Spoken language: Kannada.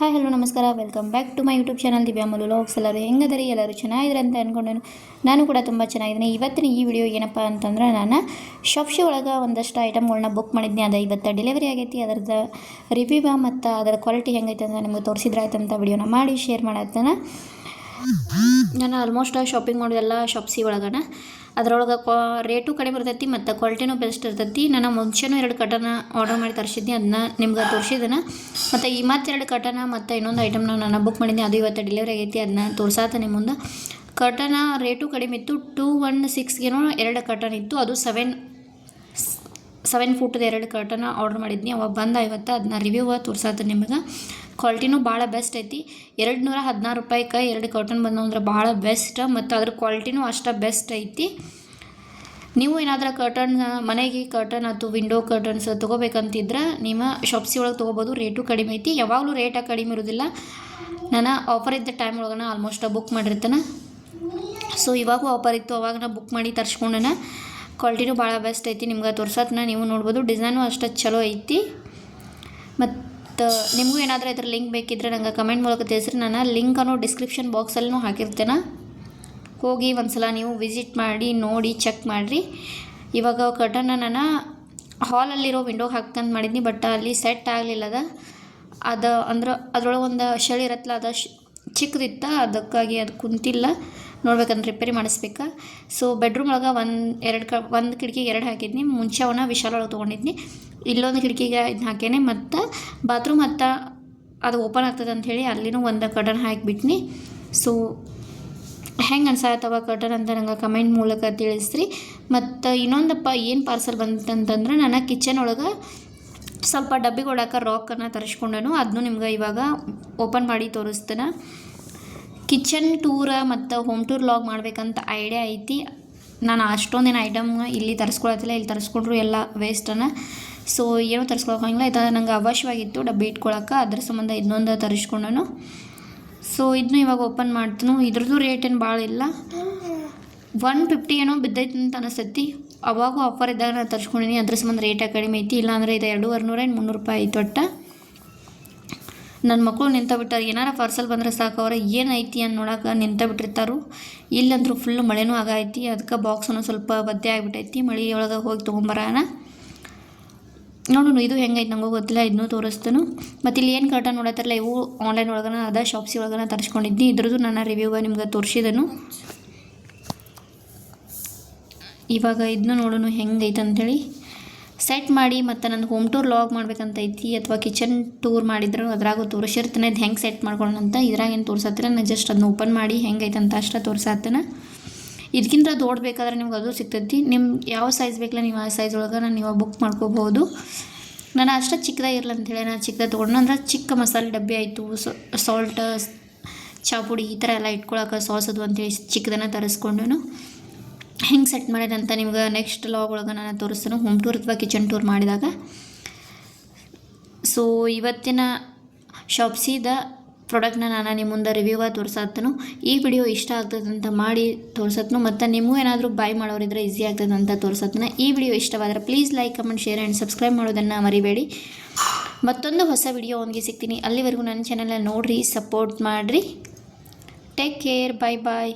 ಹಾಯ್ ಹಲೋ ನಮಸ್ಕಾರ. Welcome back to my YouTube channel Divya Malu vlogs ಎಲ್ಲರೂ ಹೆಂಗದರಿ? ಎಲ್ಲರೂ ಚೆನ್ನಾಗಿದ್ದಾರೆ ಅಂತ ಅಂದ್ಕೊಂಡೇನು ನಾನು ಕೂಡ ತುಂಬ ಚೆನ್ನಾಗಿದ್ದೀನಿ. ಇವತ್ತಿನ ಈ ವಿಡಿಯೋ ಏನಪ್ಪ ಅಂತಂದ್ರೆ, ನಾನು ಶಾಪ್ಶಿ ಒಳಗೆ ಒಂದಷ್ಟು ಐಟಮ್ಗಳನ್ನ ಬುಕ್ ಮಾಡಿದ್ನಿ. ಅದು ಇವತ್ತು ಡೆಲಿವರಿ ಆಗೈತಿ. ಅದರದ್ದು ರಿವ್ಯೂ ಮತ್ತು ಅದರ ಕ್ವಾಲಿಟಿ ಹೆಂಗೈತೆ ಅಂತ ನಿಮ್ಗೆ ತೋರಿಸಿದ್ರಾಯ್ತು ಅಂತ ವಿಡಿಯೋನ ಮಾಡಿ ಶೇರ್ ಮಾಡತ್ತನ. ನಾನು ಆಲ್ಮೋಸ್ಟ್ ಶಾಪಿಂಗ್ ಮಾಡೋದೆಲ್ಲ ಶಾಪ್ಸಿ ಒಳಗಣ ಅದರೊಳಗೆ ಕ್ವಾ ರೇಟು ಕಡಿಮೆ ಇರ್ತೈತಿ ಮತ್ತು ಕ್ವಾಲಿಟಿನೂ ಬೆಸ್ಟ್ ಇರ್ತೈತಿ. ನಾನು ಮುಂಚೆನೂ ಎರಡು ಕಟನ ಆರ್ಡರ್ ಮಾಡಿ ತರಿಸಿದ್ನಿ ಅದನ್ನ ನಿಮ್ಗೆ ತೋರಿಸಿದನ. ಮತ್ತು ಈ ಮತ್ತೆರಡು ಕಟನ ಮತ್ತು ಇನ್ನೊಂದು ಐಟಮ್ನ ನಾನು ಬುಕ್ ಮಾಡಿದ್ದೆ ಅದು ಇವತ್ತು ಡೆಲಿವರಿ ಆಗೈತಿ ಅದನ್ನ ತೋರಿಸಾತ ನಿಮ್ಮ ಮುಂದೆ. ಕಟನ ರೇಟು ಕಡಿಮೆ ಇತ್ತು ಟೂ ಒನ್ ಸಿಕ್ಸ್ಗೇನೋ ಎರಡು ಕಟನ್ ಇತ್ತು, ಅದು ಸೆವೆನ್ ಸೆವೆನ್ ಫುಟ್ದು ಎರಡು ಕರ್ಟನ್ ಆರ್ಡರ್ ಮಾಡಿದ್ನಿ. ಅವಾಗ ಬಂದ ಇವತ್ತು ಅದನ್ನ ರಿವ್ಯೂ ತೋರ್ಸಾತ ನಿಮಗೆ. ಕ್ವಾಲಿಟಿನೂ ಭಾಳ ಬೆಸ್ಟ್ ಐತಿ. ಎರಡು ನೂರ ಹದಿನಾರು ರೂಪಾಯಿಗೆ ಎರಡು ಕರ್ಟನ್ ಬಂದವು ಅಂದ್ರೆ ಭಾಳ ಬೆಸ್ಟ್ ಮತ್ತು ಅದ್ರ ಕ್ವಾಲಿಟಿನೂ ಅಷ್ಟು ಬೆಸ್ಟ್ ಐತಿ. ನೀವು ಏನಾದರೂ ಕರ್ಟನ್ ಮನೆಗೆ ಕರ್ಟನ್ ಅಥವಾ ವಿಂಡೋ ಕರ್ಟನ್ಸ್ ತೊಗೋಬೇಕಂತಿದ್ರೆ ನಿಮ್ಮ ಶಾಪ್ಸಿ ಒಳಗೆ ತೊಗೋಬೋದು. ರೇಟು ಕಡಿಮೆ ಐತಿ. ಯಾವಾಗಲೂ ರೇಟ ಕಡಿಮೆ ಇರೋದಿಲ್ಲ. ನಾನು ಆಫರ್ ಇದ್ದ ಟೈಮ್ ಒಳಗನ ಆಲ್ಮೋಸ್ಟ್ ಬುಕ್ ಮಾಡಿರ್ತಾನೆ. ಸೊ ಇವಾಗೂ ಆಫರ್ ಇತ್ತು. ಅವಾಗ ನಾ ಬುಕ್ ಮಾಡಿ ತರ್ಸ್ಕೊಂಡನ. ಕ್ವಾಲಿಟಿನೂ ಭಾಳ ಬೆಸ್ಟ್ ಐತಿ. ನಿಮ್ಗೆ ತೋರ್ಸತ್ನ. ನೀವು ನೋಡ್ಬೋದು. ಡಿಸೈನು ಅಷ್ಟು ಚಲೋ ಐತಿ. ಮತ್ತು ನಿಮಗೂ ಏನಾದರೂ ಇದ್ರ ಲಿಂಕ್ ಬೇಕಿದ್ರೆ ನಂಗೆ ಕಮೆಂಟ್ ಮೂಲಕ ತಿಳಿಸ್ರಿ. ನಾನು ಲಿಂಕನ್ನು ಡಿಸ್ಕ್ರಿಪ್ಷನ್ ಬಾಕ್ಸಲ್ಲೂ ಹಾಕಿರ್ತೇನೆ? ಹೋಗಿ ಒಂದು ಸಲ ನೀವು ವಿಸಿಟ್ ಮಾಡಿ, ನೋಡಿ ಚೆಕ್ ಮಾಡಿರಿ. ಇವಾಗ ಕರ್ಟನ್ನ ನಾನು ಹಾಲಲ್ಲಿರೋ ವಿಂಡೋಗೆ ಹಾಕ್ತಂತ ಮಾಡಿದ್ನಿ ಬಟ್ ಅಲ್ಲಿ ಸೆಟ್ ಆಗಲಿಲ್ಲ ಅದ ಅದು ಅಂದ್ರೆ ಅದ್ರೊಳಗೆ ಒಂದು ಶಳಿ ಇರತ್ತಲ್ಲ ಅದು ಚಿಕ್ಕದಿತ್ತ ಅದಕ್ಕಾಗಿ ಅದು ಕುಂತಿಲ್ಲ. ನೋಡ್ಬೇಕಂದ್ರೆ ರಿಪೇರಿ ಮಾಡಿಸ್ಬೇಕು? ಸೊ ಬೆಡ್ರೂಮ್ ಒಳಗೆ ಒಂದು ಎರಡು ಕ, ಒಂದು ಕಿಟಕಿಗೆ ಎರಡು ಹಾಕಿದ್ನಿ. ಮುಂಚೆ ಅವನ ವಿಶಾಲ ಒಳಗೆ ತೊಗೊಂಡಿದ್ನಿ. ಇಲ್ಲೊಂದು ಕಿಟಕಿಗೆ ಇದನ್ನ ಹಾಕೇನೆ. ಮತ್ತು ಬಾತ್ರೂಮ್ ಹತ್ತ ಅದು ಓಪನ್ ಆಗ್ತದೆ ಅಂಥೇಳಿ ಅಲ್ಲಿನೂ ಒಂದು ಕಟನ್ ಹಾಕಿಬಿಟ್ನಿ. ಸೊ ಹೆಂಗೆ ಅನ್ಸಾತವ ಕಟನ್ ಅಂತ ನಂಗೆ ಕಮೆಂಟ್ ಮೂಲಕ ತಿಳಿಸ್ರಿ. ಮತ್ತು ಇನ್ನೊಂದಪ್ಪ ಏನು ಪಾರ್ಸಲ್ ಬಂತಂತಂದ್ರೆ ನಾನು ಕಿಚನ್ ಒಳಗೆ ಸ್ವಲ್ಪ ಡಬ್ಬಿಗೊಳಕ್ಕೆ ರಾಕನ್ನು ತರಿಸ್ಕೊಂಡನು. ಅದನ್ನು ನಿಮ್ಗೆ ಇವಾಗ ಓಪನ್ ಮಾಡಿ ತೋರಿಸ್ತೇನೆ. ಕಿಚನ್ ಟೂರ ಮತ್ತು ಹೋಮ್ ಟೂರ್ ಲಾಗ್ ಮಾಡಬೇಕಂತ ಐಡಿಯಾ ಐತಿ. ನಾನು ಅಷ್ಟೊಂದೇನು ಐಟಮ್ ಇಲ್ಲಿ ತರಿಸ್ಕೊಳತ್ತಿಲ್ಲ, ಇಲ್ಲಿ ತರಿಸ್ಕೊಂಡ್ರು ಎಲ್ಲ ವೇಸ್ಟನ್ನು ಸೊ ಏನೂ ತರಿಸ್ಕೊಳಕ್ಕಾಗಿಲ್ಲ ಇದು ನಂಗೆ ಅವಶ್ಯವಾಗಿತ್ತು ಡಬ್ಬಿ ಇಟ್ಕೊಳಕ್ಕೆ ಅದ್ರ ಸಂಬಂಧ ಇನ್ನೊಂದು ತರಿಸ್ಕೊಂಡನು. ಸೊ ಇದನ್ನು ಇವಾಗ ಓಪನ್ ಮಾಡ್ತೀನಿ. ಇದ್ರದ್ದು ರೇಟ್ ಏನು ಭಾಳ ಇಲ್ಲ. ಒನ್ ಫಿಫ್ಟಿ ಏನೋ ಬಿದ್ದೈತೆ ಅಂತ ಅನಿಸ್ತೈತಿ. ಅವಾಗೂ ಆಫರ್ ಇದ್ದಾಗ ನಾನು ತರಿಸ್ಕೊಂಡಿನಿ. ಅದ್ರ ಸಂಬಂಧ ರೇಟ ಕಡಿಮೆ ಐತಿ. ಇಲ್ಲಾಂದರೆ ಇದು ಎರಡೂವರೆ ನೂರ ಮುನ್ನೂರು ರೂಪಾಯಿ ಐತೆ ಒಟ್ಟು. ನನ್ನ ಮಕ್ಕಳು ನಿಂತ ಬಿಟ್ಟಾರೆ ಏನಾರ ಪಾರ್ಸಲ್ ಬಂದರೆ ಸಾಕು, ಅವ್ರ ಏನೈತಿ ಅಂತ ನೋಡಕ್ಕೆ ನಿಂತ ಬಿಟ್ಟಿರ್ತಾರು ಇಲ್ಲಂದ್ರೂ ಫುಲ್ ಮಳೆನೂ ಆಗೈತಿ ಅದಕ್ಕೆ ಬಾಕ್ಸನ್ನು ಸ್ವಲ್ಪ ಬದ್ದೆ ಆಗಿಬಿಟ್ಟೈತಿ ಮಳೆ ಒಳಗೆ ಹೋಗಿ ತೊಗೊಂಬರೋಣ ನೋಡೋಣ ಇದು ಹೆಂಗೈತೆ ನಂಗೂ ಗೊತ್ತಿಲ್ಲ ಇದನ್ನೂ ತೋರಿಸ್ತೇನೆ. ಮತ್ತು ಇಲ್ಲಿ ಏನು ಕರ್ಟನ್ ನೋಡತ್ತಾರಲ್ಲ ಇವು ಆನ್ಲೈನ್ ಒಳಗನ, ಅದ ಶಾಪ್ಸಿ ಒಳಗನ ತರಿಸ್ಕೊಂಡಿದ್ನಿ. ಇದ್ರದ್ದು ನನ್ನ ರಿವ್ಯೂ ನಿಮ್ಗೆ ತೋರಿಸಿದನು. ಇವಾಗ ಇದನ್ನು ನೋಡೋಣ ಹೆಂಗೈತೆ ಅಂಥೇಳಿ ಸೆಟ್ ಮಾಡಿ ಮತ್ತು ನನ್ನ ಹೋಮ್ ಟೂರ್ ಲಾಗ್ ಮಾಡ್ಬೇಕಂತ ಐತಿ ಅಥವಾ ಕಿಚನ್ ಟೂರ್ ಮಾಡಿದ್ರು ಅದ್ರಾಗೂ ತೋರಿಸಿರ್ತಾನೆ ಅದು ಹೆಂಗೆ ಸೆಟ್ ಮಾಡ್ಕೊಳ್ಳೋಣಂತ ಇದ್ರಾಗ ಏನು ತೋರಿಸತ್ತಿರ? ನಾನು ಜಸ್ಟ್ ಅದನ್ನ ಓಪನ್ ಮಾಡಿ ಹೆಂಗೈತೆ ಅಂತ ಅಷ್ಟೇ ತೋರಿಸತ್ತನ. ಇದಕ್ಕಿಂತ ದೊಡ್ಡ ಬೇಕಾದ್ರೆ ನಿಮ್ಗೆ ಅದು ಸಿಗ್ತೈತಿ. ನಿಮ್ಮ ಯಾವ ಸೈಜ್ ಬೇಕಲ್ಲ ನೀವು ಆ ಸೈಜ್ ಒಳಗೆ ನಾನು ನೀವು ಬುಕ್ ಮಾಡ್ಕೋಬೋದು ನಾನು ಅಷ್ಟೇ ಚಿಕ್ಕದಾಗಿರಲ್ಲ ಅಂತೇಳಿ ನಾನು ಚಿಕ್ಕದಾಗಿ ತೊಗೊಂಡು ಅಂದ್ರೆ ಚಿಕ್ಕ ಮಸಾಲೆ ಡಬ್ಬಿ ಆಯಿತು ಸಾಲ್ಟ್ ಚಾಪುಡಿ ಈ ಥರ ಎಲ್ಲ ಇಟ್ಕೊಳಕ್ಕೆ ಸಾಸ್ ಅದು ಅಂತೇಳಿ ಚಿಕ್ಕದನ್ನು ತರಿಸ್ಕೊಂಡು ಹೆಂಗೆ ಸೆಟ್ ಮಾಡಿದಂತ ನಿಮ್ಗೆ ನೆಕ್ಸ್ಟ್ ಲಾಗ್ ಒಳಗೆ ನಾನು ತೋರಿಸ್ತೇನೆ. ಹೋಮ್ ಟೂರ್ ಅಥವಾ ಕಿಚನ್ ಟೂರ್ ಮಾಡಿದಾಗ. ಸೊ ಇವತ್ತಿನ ಶಾಪ್ಸಿದ ಪ್ರಾಡಕ್ಟ್ನ ನಾನು ನಿಮ್ಮ ಮುಂದೆ ರಿವ್ಯೂವ ತೋರಿಸತ್ತನು ಈ ವಿಡಿಯೋ ಇಷ್ಟ ಆಗ್ತದಂತ ಮಾಡಿ ತೋರಿಸತ್ನು. ಮತ್ತು ನಿಮಗೂ ಏನಾದರೂ ಬೈ ಮಾಡೋರಿದ್ರೆ ಈಸಿ ಆಗ್ತದಂತ ಅಂತ ತೋರಿಸತ್ನ. ಈ ವಿಡಿಯೋ ಇಷ್ಟವಾದರೆ please like comment share and subscribe ಮಾಡೋದನ್ನು ಮರಿಬೇಡಿ. ಮತ್ತೊಂದು ಹೊಸ ವಿಡಿಯೋ ಅವನಿಗೆ ಸಿಗ್ತೀನಿ. ಅಲ್ಲಿವರೆಗೂ ನನ್ನ ಚಾನಲ್ನ ನೋಡಿರಿ ಸಪೋರ್ಟ್ ಮಾಡಿರಿ. ಟೇಕ್ ಕೇರ್ ಬಾಯ್ ಬಾಯ್